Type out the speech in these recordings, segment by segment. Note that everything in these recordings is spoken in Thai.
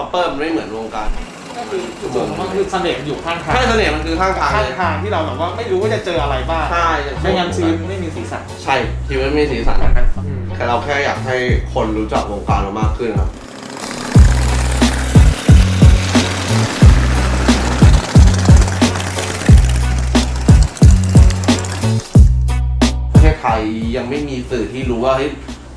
ช็อปเปอร์มันไม่เหมือนวงการ ก็คือจุดส่วนของมันคือเสน่ห์มันอยู่ข้างทางใช่เสน่ห์มันคือข้างทางข้าเลงย ทางที่เราแบบว่าไม่รู้ว่าจะเจออะไรบ้างใช่อย่างเช่ไม่งั้นชีวิตไม่มีสีสันใช่ชีวิตไม่มีสีสัน แบบนั้นแต่เราแค่อยากให้คนรู้จักวงการเรามากขึ้นครับประเทศไทยยังไม่มีสื่อที่รู้ว่าเฮ้ย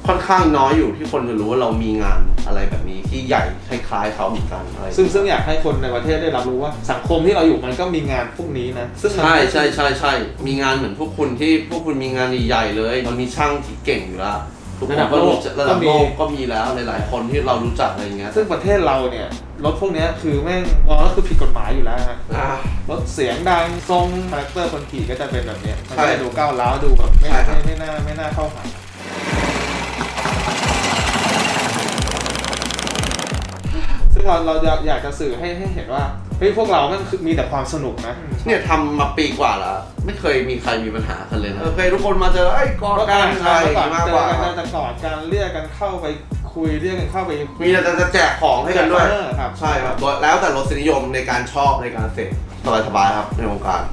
ค่อนข้างน้อยอยู่ที่คนจะรู้ว่าเรามีงานอะไรแบบนี้ที่ใหญ่คล้ายๆเขาเหมือนกันอะไรซึ่งซึ่งอยากให้คนในประเทศได้รับรู้ว่าสังคมที่เราอยู่มันก็มีงานพวกนี้นะซึ่งมันใช่ใช่ใช่ใช่มีงานเหมือนพวกคุณที่พวกคุณมีงานใหญ่ๆเลย มันมีช่างที่เก่งอยู่แล้วทุกคนก็รู้จักระดับโลกก็มีแล้วหลายๆคนที่เรารู้จักอะไรอย่างเงี้ยซึ่งประเทศเราเนี่ยรถพวกเนี้ยคือแม่งมองก็คือผิดกฎหมายอยู่แล้วฮะอ่ารถเสียงดังทรงคาแรคเตอร์คนขี่ก็จะเป็นแบบเนี้ยมันใช่ก็จะดูก้าวร้าวดูแบบไม่ใช่ครับไม่ไม่น่าไม่น่าเข้าหา ซึ่งเราเราอยากอยากจะสื่อให้ให้เห็นว่าเฮ้ยพวกเรามันคือมีแต่ความสนุกนะ เนี่ยทำมาปีกว่าแล้ว ไม่เคยมีใครมีปัญหากันเลยนะเคยทุกคนมาเจอไอ้ยกอดก็กักานรอะไรอย่างก่อนงี้มากเจกอว่ากันแต่ก่อนการเรียกกันเข้าไปคุยเรียกกันเข้าไปมีแต่จะแจกของให้กันด้วย เออครับ ใช่ครับแล้วแต่รสนิยมในการชอบในการเสพสบายๆครับในวงการ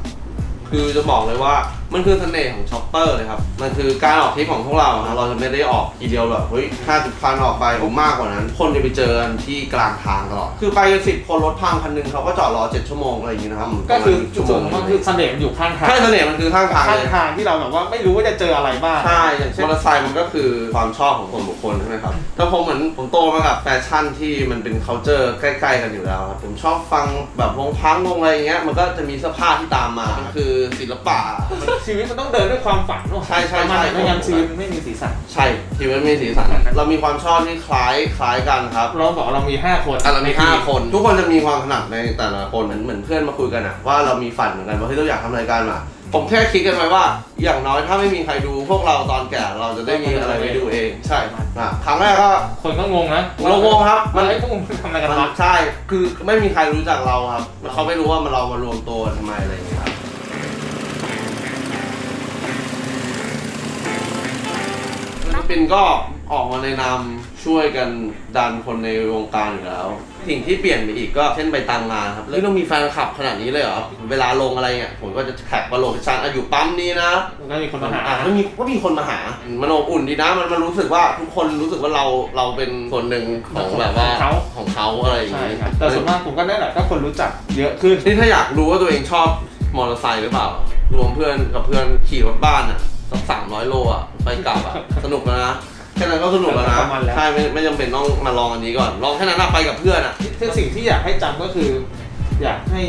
คือจะบอกเลยว่ามันคือเสน่ห์ของช็อปเปอร์เลยครับ มันคือการออกทริปของพวกเรานะเราจะไม่ได้ออกทีเดียวแบบเฮ้ยห้าสิบคันออกไปผมมากกว่านั้น คนจะไปเจอกันที่กลางทางตลอด คือไปกันสิบคนรถพังคันหนึงเขาก็จอดรอเจ็ดชั่วโมงอะไรอย่างงี้นะครับก็คือประมาณจุดส่วนของมันคือเสน่ห์มันอยู่ข้างทางใช่เสน่ห์มันคือข้างทางข้าเลงยทางที่เราแบบว่าไม่รู้ว่าจะเจออะไรบ้าง ใช่อย่างเช่นมอเตอร์ไซค์มันก็คือความชอบของคนบุคคลใช่ไหมครับแต่ผมเหมือนผมโตมากับแฟชั่นที่มันเป็น c u เจอร์ใกล้ๆกันอยู่แล้วครับผมชอบฟังแบบวงพังวงอะไรอย่างเงี้ยมันก็จะมีเสื้อผ้าที่ตามมามันคือศิลปะชีวิตมันต้องเดินด้วยความฝันใช่ใช่ใช่ไม่งั้นชีวิตไม่มีสีสัน ใช่ชีวิตไม่มีสีสันเรามีความชอบที่คล้ายคล้ายกันครับเราบอกเรามี5คนอะเรามีห้าคน ทุกคนจะมีความถนัดในแต่ละคนเหมือนเหมือนเพื่อนมาคุยกันอะว่าเรามีฝันเหมือนกันว่าเฮ้ยเราอยากทำรายการมาผมแค่คิดกันไว้ว่า อย่างน้อยถ้าไม่มีใครดู พวกเราตอนแก่เราจะได้มีอะไรไปดูเอง ใช่อะครั้งแรกก็คนก็งงนะงงๆครับมันไอ้พวกมึงทำอะไรกันมันวะ ใช่ คือไม่มีใครรู้จักเราครับเขาไม่รู้ว่ามันเรามารวมตัวกันทำไมอะไรอย่างเงี้ยครับ ปินก็ออกมาในนามช่วยกันดันคนในวงการอยู่แล้ว สิ่งที่เปลี่ยนไปอีกก็เช่นไปตามงานครับแล้วต้องมีแฟนคลับขนาดนี้เลยเหรอ เวลาลงอะไรเนี่ยผมก็จะแท็กว่าโลเคชั่นอะอยู่ปั๊มนี้นะมันก็มีคนมาหา อะก็มีก็มีคนมาหา มันอบอุ่นดีนะ มันมันรู้สึกว่าทุกคนรู้สึกว่าเราเราเป็นส่วนหนึ่งของแบบว่าของเขา ของเขาอะไรอย่างใช่นี้ครับแต่ส่วนมากผมก็นั่นแหละถ้าคนรู้จักเยอะขึ้น นี่ถ้าอยากรู้ว่าตัวเองชอบมอเตอร์ไซค์หรือเปล่า รวมเพื่อนกับเพื่อนขี่รถบ้านอะ สักสามร้อยโลอะไปกลับอะสนุกแล้วนะแค่นั้นก็สนุกแล้วนะประมาณแล้ว ใช่ไม่ไม่จำเป็นต้องมาลองอันนี้ก่อน ลองแค่นั้นอะไปกับเพื่อนอะ ที่สิ่งที่อยากให้จำก็คือ อยากให้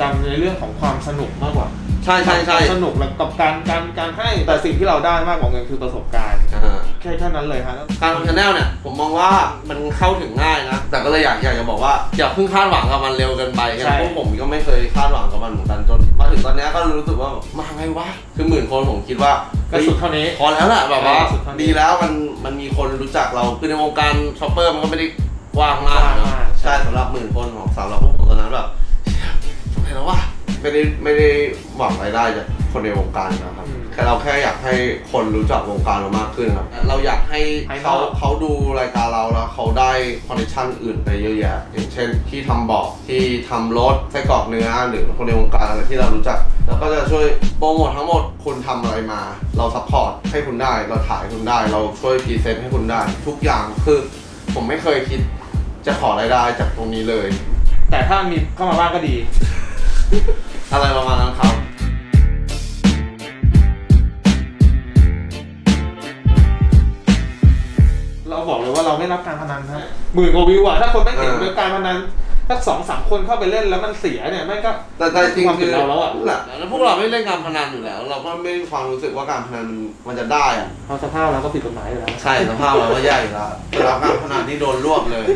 จำในเรื่องของความสนุกมากกว่าใช่ใช่ใช่สนุกแล้วกับการการการให้แต่สิ่งที่เราได้มากกว่าเงินคือประสบการณ์อ่า แค่แค่นั้นเลยฮะการทำชาแนลเนี่ยผมมองว่ามันเข้าถึงง่ายนะ แต่ก็เลยอยากอยากจะบอกว่าอย่าเพิ่งคาดหวังกับมันเร็วเกินไปใช่พวกผมก็ไม่เคยคาดหวังกับมันเหมือนกันจนมาถึงตอนเนี้ยก็รู้สึกว่าแบบมาไงวะคือหมื่นคนผมคิดว่าก็สุดเท่านี้พอแล้วแหละแบบว่าใช่สุดเท่านี้ดีแล้วมันมันมีคนรู้จักเราคือในวงการช็อปเปอร์มันก็ไม่ได้กว้างมากกว้างนะมากใช่ใช่สำหรับหมื่นคนของสำหรับพวกผมตอนนั้นแบบทำไมแล้ววะไม่ได้ไม่ได้หวังรายได้จากคนในวงการนะครับอืม แค่เราแค่อยากให้คนรู้จักวงการเรามากขึ้นครับ เราอยากให้ภายนเขาอกเขาดูรายการเราแล้วเขาได้คอนเนคชั่นอื่นไปเยอะแยะอย่างเช่น ที่ทำเบาะที่ทำรถไส้กรอกเนื้อหรือคนในวงการอะไรที่เรารู้จักแล้วก็จะช่วยโปรโมททั้งหมดคุณทำอะไรมา เราซัพพอร์ตให้คุณได้ เราถ่ายให้คุณได้ เราช่วยพรีเซนต์ให้คุณได้ ทุกอย่างคือผมไม่เคยคิดจะขอรายได้จากตรงนี้เลย แต่ถ้ามีเข้ามาบ้างก็ดี อะไรประมาณนั้นครับ หมื่นกว่าวิวอะถ้าคนไม่เห็นเออเรื่องการพนันถ้าสองสามคนเข้าไปเล่นแล้วมันเสียเนี่ยแม่งก็ แต่แต่จริงความผิคืดอเราแล้วอะแหละแล้วพวกเราไม่เล่นการพนันอยู่แล้ว เราก็ไม่มีความรู้สึกว่าการพนันมันจะได้อะเพราะสภาพเราก็ผิดกฎหมายอยู่แล้ว ใช่สภาพเราก็แย่อยู่แล้วแต่รับการพนันที่โดนรวบเลย